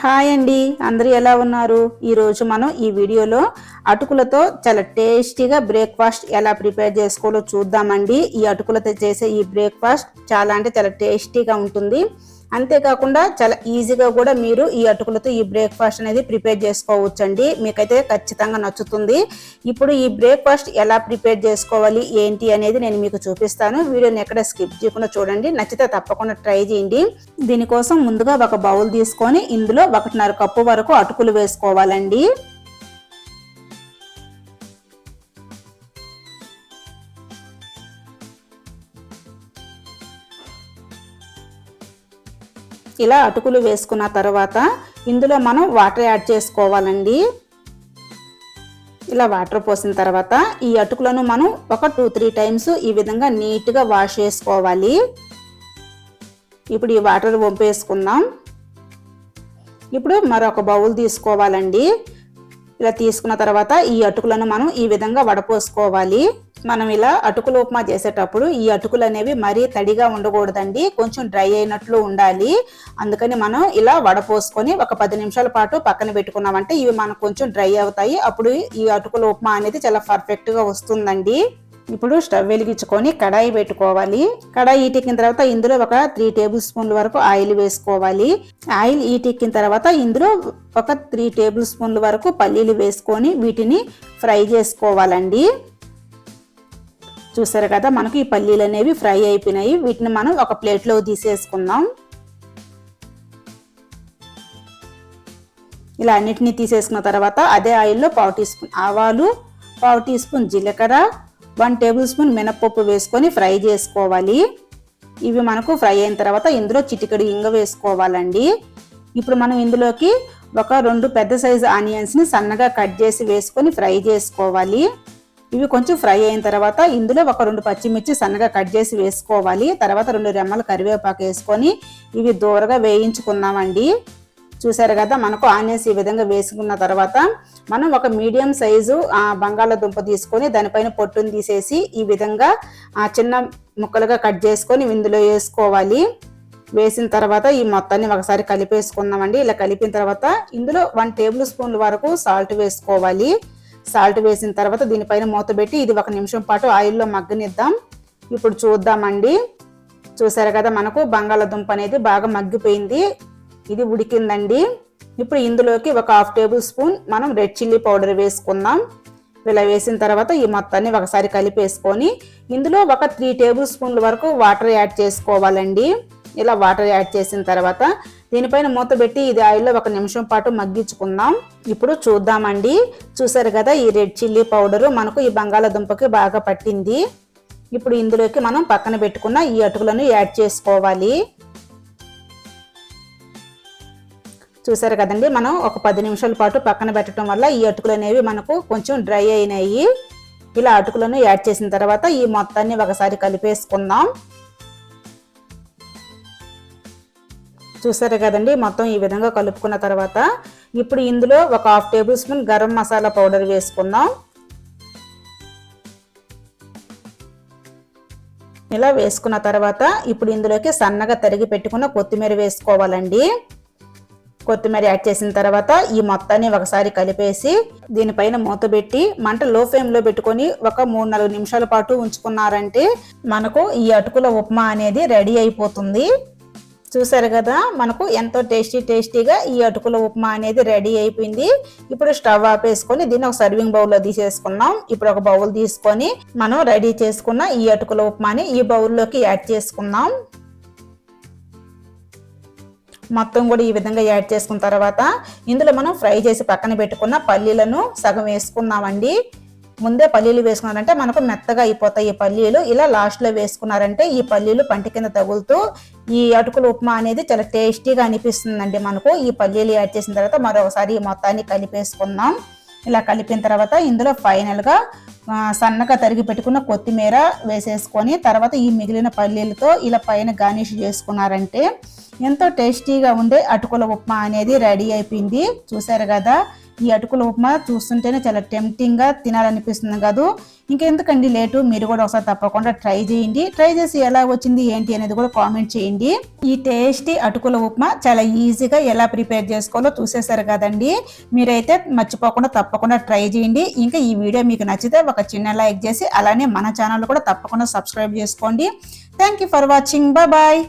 Hi అండి. అందరూ ఎలా ఉన్నారు? ఈరోజు మనం ఈ వీడియోలో అటుకులతో చాలా టేస్టీగా బ్రేక్ఫాస్ట్ ఎలా ప్రిపేర్ చేసుకోవాలో చూద్దామండి. ఈ అటుకులతో చేసే ఈ బ్రేక్ఫాస్ట్ చాలా అంటే చాలా టేస్టీగా ఉంటుంది. అంతేకాకుండా చాలా ఈజీగా కూడా మీరు ఈ అటుకులతో ఈ బ్రేక్ఫాస్ట్ అనేది ప్రిపేర్ చేసుకోవచ్చు అండి మీకైతే ఖచ్చితంగా నచ్చుతుంది. ఇప్పుడు ఈ బ్రేక్ఫాస్ట్ ఎలా ప్రిపేర్ చేసుకోవాలి ఏంటి అనేది నేను మీకు చూపిస్తాను. వీడియోని ఎక్కడ స్కిప్ చేయకుండా చూడండి. నచ్చితే తప్పకుండా ట్రై చేయండి. దీనికోసం ముందుగా ఒక బౌల్ తీసుకొని ఇందులో ఒకటిన్నర కప్పు వరకు అటుకులు వేసుకోవాలండి. ఇలా అటుకులు వేసుకున్న తర్వాత ఇందులో మనం వాటర్ యాడ్ చేసుకోవాలండి. ఇలా వాటర్ పోసిన తర్వాత ఈ అటుకులను మనం ఒక టూ త్రీ టైమ్స్ ఈ విధంగా నీట్గా వాష్ చేసుకోవాలి. ఇప్పుడు ఈ వాటర్ వంపేసుకుందాం. ఇప్పుడు మరొక బౌల్ తీసుకోవాలండి. ఇలా తీసుకున్న తర్వాత ఈ అటుకులను మనం ఈ విధంగా వడపోసుకోవాలి. మనం ఇలా అటుకులు ఉప్మా చేసేటప్పుడు ఈ అటుకులు అనేవి మరీ తడిగా ఉండకూడదండి. కొంచెం డ్రై అయినట్లు ఉండాలి. అందుకని మనం ఇలా వడపోసుకొని ఒక పది నిమిషాల పాటు పక్కన పెట్టుకున్నామంటే ఇవి మనకు కొంచెం డ్రై అవుతాయి. అప్పుడు ఈ అటుకుల ఉప్మా అనేది చాలా పర్ఫెక్ట్గా వస్తుందండి. ఇప్పుడు స్టవ్ వెలిగించుకొని కడాయి పెట్టుకోవాలి. కడాయి ఈటెక్కిన తర్వాత ఇందులో ఒక త్రీ టేబుల్ స్పూన్ల వరకు ఆయిల్ వేసుకోవాలి. ఆయిల్ ఈటెక్కిన తర్వాత ఇందులో ఒక త్రీ టేబుల్ స్పూన్ల వరకు పల్లీలు వేసుకొని వీటిని ఫ్రై చేసుకోవాలండి. చూసారు కదా మనకు ఈ పల్లీలు అనేవి ఫ్రై అయిపోయినాయి. వీటిని మనం ఒక ప్లేట్లో తీసేసుకుందాం. ఇలా అన్నిటినీ తీసేసుకున్న తర్వాత అదే ఆయిల్లో పావు టీ స్పూన్ ఆవాలు పావు టీ స్పూన్ జీలకర్ర వన్ టేబుల్ స్పూన్ మినప్పప్పు వేసుకొని ఫ్రై చేసుకోవాలి. ఇవి మనకు ఫ్రై అయిన తర్వాత ఇందులో చిటికడి ఇంగ వేసుకోవాలండి. ఇప్పుడు మనం ఇందులోకి ఒక రెండు పెద్ద సైజు ఆనియన్స్ని సన్నగా కట్ చేసి వేసుకొని ఫ్రై చేసుకోవాలి. ఇవి కొంచెం ఫ్రై అయిన తర్వాత ఇందులో ఒక రెండు పచ్చిమిర్చి సన్నగా కట్ చేసి వేసుకోవాలి. తర్వాత రెండు రెమ్మలు కరివేపాకు వేసుకొని ఇవి దూరగా వేయించుకున్నామండి. చూసారు కదా మనకు ఆనియన్స్ ఈ విధంగా వేసుకున్న తర్వాత మనం ఒక మీడియం సైజు బంగాళాదుంప తీసుకొని దానిపైన పొట్టును తీసేసి ఈ విధంగా చిన్న ముక్కలుగా కట్ చేసుకొని ఇందులో వేసుకోవాలి. వేసిన తర్వాత ఈ మొత్తాన్ని ఒకసారి కలిపేసుకుందామండి. ఇలా కలిపిన తర్వాత ఇందులో వన్ టేబుల్ స్పూన్ల వరకు సాల్ట్ వేసుకోవాలి. సాల్ట్ వేసిన తర్వాత దీనిపైన మూత పెట్టి ఇది ఒక నిమిషం పాటు ఆయిల్లో మగ్గనిద్దాం. ఇప్పుడు చూద్దామండి. చూసారు కదా మనకు బంగాళాదుంప అనేది బాగా మగ్గిపోయింది. ఇది ఉడికిందండి. ఇప్పుడు ఇందులోకి ఒక హాఫ్ టేబుల్ స్పూన్ మనం రెడ్ చిల్లీ పౌడర్ వేసుకుందాం. ఇలా వేసిన తర్వాత ఈ మొత్తాన్ని ఒకసారి కలిపేసుకొని ఇందులో ఒక త్రీ టేబుల్ స్పూన్ల వరకు వాటర్ యాడ్ చేసుకోవాలండి. ఇలా వాటర్ యాడ్ చేసిన తర్వాత దీనిపైన మూత పెట్టి ఇది ఆయిల్లో ఒక నిమిషం పాటు మగ్గించుకుందాం. ఇప్పుడు చూద్దామండి. చూసారు కదా ఈ రెడ్ చిల్లీ పౌడరు మనకు ఈ బంగాళాదుంపకి బాగా పట్టింది. ఇప్పుడు ఇందులోకి మనం పక్కన పెట్టుకున్న ఈ అటుకులను యాడ్ చేసుకోవాలి. చూసారు కదండి మనం ఒక పది నిమిషాల పాటు పక్కన పెట్టడం వల్ల ఈ అటుకులు అనేవి మనకు కొంచెం డ్రై అయినాయి. ఇలా అటుకులను యాడ్ చేసిన తర్వాత ఈ మొత్తాన్ని ఒకసారి కలిపేసుకుందాం. చూసారు కదండి మొత్తం ఈ విధంగా కలుపుకున్న తర్వాత ఇప్పుడు ఇందులో ఒక half tablespoon garam masala powder వేసుకుందాం. ఇలా వేసుకున్న తర్వాత ఇప్పుడు ఇందులోకి సన్నగా తరిగి పెట్టుకున్న కొత్తిమీర వేసుకోవాలండి. కొత్తిమీర యాడ్ చేసిన తర్వాత ఈ మొత్తాన్ని ఒకసారి కలిపేసి దీనిపైన మూత పెట్టి మంట లో ఫ్లేమ్లో పెట్టుకొని ఒక మూడు నాలుగు నిమిషాల పాటు ఉంచుకున్నారంటే మనకు ఈ అటుకుల ఉప్మా అనేది రెడీ అయిపోతుంది. చూసారు కదా మనకు ఎంతో టేస్టీ టేస్టీగా ఈ అటుకుల ఉప్మా అనేది రెడీ అయిపోయింది. ఇప్పుడు స్టవ్ ఆపేసుకొని దీన్ని ఒక సర్వింగ్ బౌల్లో తీసేసుకున్నాం. ఇప్పుడు ఒక బౌల్ తీసుకొని మనం రెడీ చేసుకున్న ఈ అటుకుల ఉప్మాని ఈ బౌల్లోకి యాడ్ చేసుకున్నాం మొత్తం కూడా ఈ విధంగా యాడ్ చేసుకున్న తర్వాత ఇందులో మనం ఫ్రై చేసి పక్కన పెట్టుకున్న పల్లీలను సగం వేసుకున్నామండి. ముందే పల్లీలు వేసుకున్నారంటే మనకు మెత్తగా అయిపోతాయి ఈ పల్లీలు. ఇలా లాస్ట్లో వేసుకున్నారంటే ఈ పల్లీలు పంట కింద తగులుతూ ఈ అటుకుల ఉప్మా అనేది చాలా టేస్టీగా అనిపిస్తుందండి మనకు. ఈ పల్లీలు యాడ్ చేసిన తర్వాత మరొకసారి ఈ మొత్తాన్ని కలిపేసుకుందాం. ఇలా కలిపిన తర్వాత ఇందులో ఫైనల్గా సన్నగా తరిగి పెట్టుకున్న కొత్తిమీర వేసేసుకొని తర్వాత ఈ మిగిలిన పల్లీలతో ఇలా పైన గార్నిష్ చేసుకున్నారంటే ఎంతో టేస్టీగా ఉండే అటుకుల ఉప్మా అనేది రెడీ అయిపోయింది. చూసారు కదా? ఈ అటుకుల ఉప్మా చూస్తుంటేనే చాలా టెంప్టింగ్గా తినాలనిపిస్తుంది కాదు. ఇంకెందుకండి లేటు? మీరు కూడా ఒకసారి తప్పకుండా ట్రై చేయండి. ట్రై చేసి ఎలా వచ్చింది ఏంటి అనేది కూడా కామెంట్ చేయండి. ఈ టేస్టీ అటుకుల ఉప్మా చాలా ఈజీగా ఎలా ప్రిపేర్ చేసుకోవాలో చూసేశారు కదండి. మీరైతే మర్చిపోకుండా తప్పకుండా ట్రై చేయండి. ఇంకా ఈ వీడియో మీకు నచ్చితే ఒక చిన్న లైక్ చేసి అలానే మన ఛానల్ కూడా తప్పకుండా సబ్స్క్రైబ్ చేసుకోండి. Thank you for watching bye